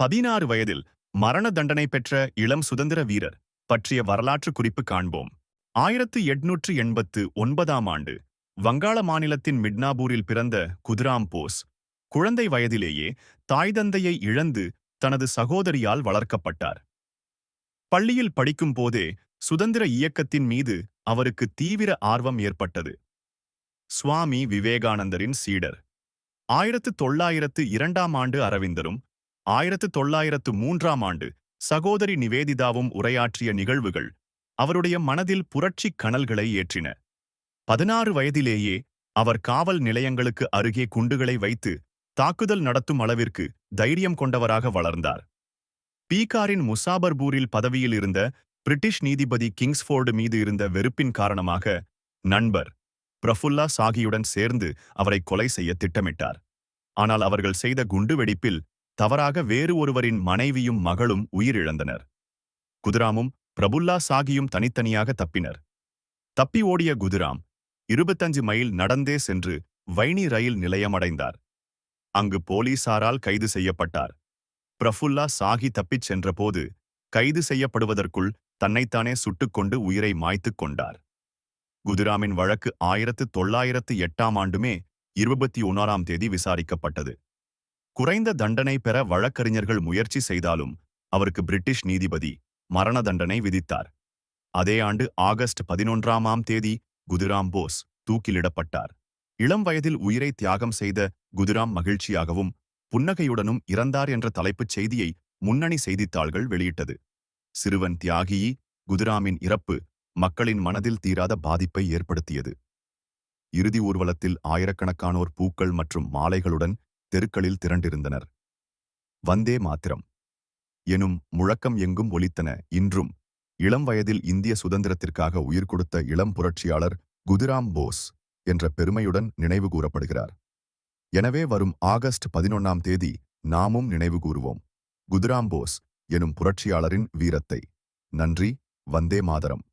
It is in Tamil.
பதினாறு வயதில் மரண தண்டனை பெற்ற இளம் சுதந்திர வீரர் பற்றிய வரலாற்று குறிப்பு காண்போம். ஆயிரத்து எட்நூற்று எண்பத்து ஒன்பதாம் ஆண்டு வங்காள மாநிலத்தின் மிட்னாபூரில் பிறந்த குதிராம் போஸ் குழந்தை வயதிலேயே தாய் தந்தையை இழந்து தனது சகோதரியால் வளர்க்கப்பட்டார். பள்ளியில் படிக்கும் போதே சுதந்திர இயக்கத்தின் மீது அவருக்கு தீவிர ஆர்வம் ஏற்பட்டது. சுவாமி விவேகானந்தரின் சீடர். ஆயிரத்து தொள்ளாயிரத்து இரண்டாம் ஆண்டு அரவிந்தரும் ஆயிரத்து தொள்ளாயிரத்து மூன்றாம் ஆண்டு சகோதரி நிவேதிதாவும் உரையாற்றிய நிகழ்வுகள் அவருடைய மனதில் புரட்சிக் கனல்களை ஏற்றின. பதினாறு வயதிலேயே அவர் காவல் நிலையங்களுக்கு அருகே குண்டுகளை வைத்து தாக்குதல் நடத்தும் அளவிற்கு தைரியம் கொண்டவராக வளர்ந்தார். பீகாரின் முசாபர்பூரில் பதவியில் இருந்த பிரிட்டிஷ் நீதிபதி கிங்ஸ்ஃபோர்டு மீது இருந்த வெறுப்பின் காரணமாக நண்பர் பிரஃபுல்லா சாகியுடன் சேர்ந்து அவரை கொலை செய்ய திட்டமிட்டார். ஆனால் அவர்கள் செய்த குண்டுவெடிப்பில் தவறாக வேறு ஒருவரின் மனைவியும் மகளும் உயிரிழந்தனர். குதிராமும் பிரபுல்லா சாகியும் தனித்தனியாக தப்பினர். தப்பி ஓடிய குதிராம் இருபத்தஞ்சு மைல் நடந்தே சென்று வைனி ரயில் நிலையமடைந்தார். அங்கு போலீசாரால் கைது செய்யப்பட்டார். பிரஃபுல்லா சாகி தப்பிச் சென்றபோது கைது செய்யப்படுவதற்குள் தன்னைத்தானே சுட்டுக்கொண்டு உயிரை மாய்த்துக் கொண்டார். குதிராமின் வழக்கு ஆயிரத்து தொள்ளாயிரத்து எட்டாம் ஆண்டுமே இருபத்தி ஒன்னாறாம் தேதி விசாரிக்கப்பட்டது. குறைந்த தண்டனை பெற வழக்கறிஞர்கள் முயற்சி செய்தாலும் அவருக்கு பிரிட்டிஷ் நீதிபதி மரண தண்டனை விதித்தார். அதே ஆண்டு ஆகஸ்ட் பதினொன்றாம் தேதி குதிராம் போஸ் தூக்கிலிடப்பட்டார். இளம் வயதில் உயிரை தியாகம் செய்த குதிராம் மகிழ்ச்சியாகவும் புன்னகையுடனும் இறந்தார் என்ற தலைப்புச் செய்தியை முன்னணி செய்தித்தாள்கள் வெளியிட்டது. சிறுவன் தியாகியி குதிராமின் இறப்பு மக்களின் மனதில் தீராத பாதிப்பை ஏற்படுத்தியது. இறுதி ஊர்வலத்தில் ஆயிரக்கணக்கானோர் பூக்கள் மற்றும் மாலைகளுடன் தெருக்களில் திரண்டிருந்தனர். வந்தே மாத்திரம் எனும் முழக்கம் எங்கும் ஒலித்தன. இன்றும் இளம் வயதில் இந்திய சுதந்திரத்திற்காக உயிர் கொடுத்த இளம் புரட்சியாளர் குதிராம் போஸ் என்ற பெருமையுடன் நினைவு கூறப்படுகிறார். எனவே வரும் ஆகஸ்ட் பதினொன்னாம் தேதி நாமும் நினைவு கூறுவோம். குதிராம் போஸ் எனும் புரட்சியாளரின் வீரத்தை. நன்றி. வந்தே மாதரம்.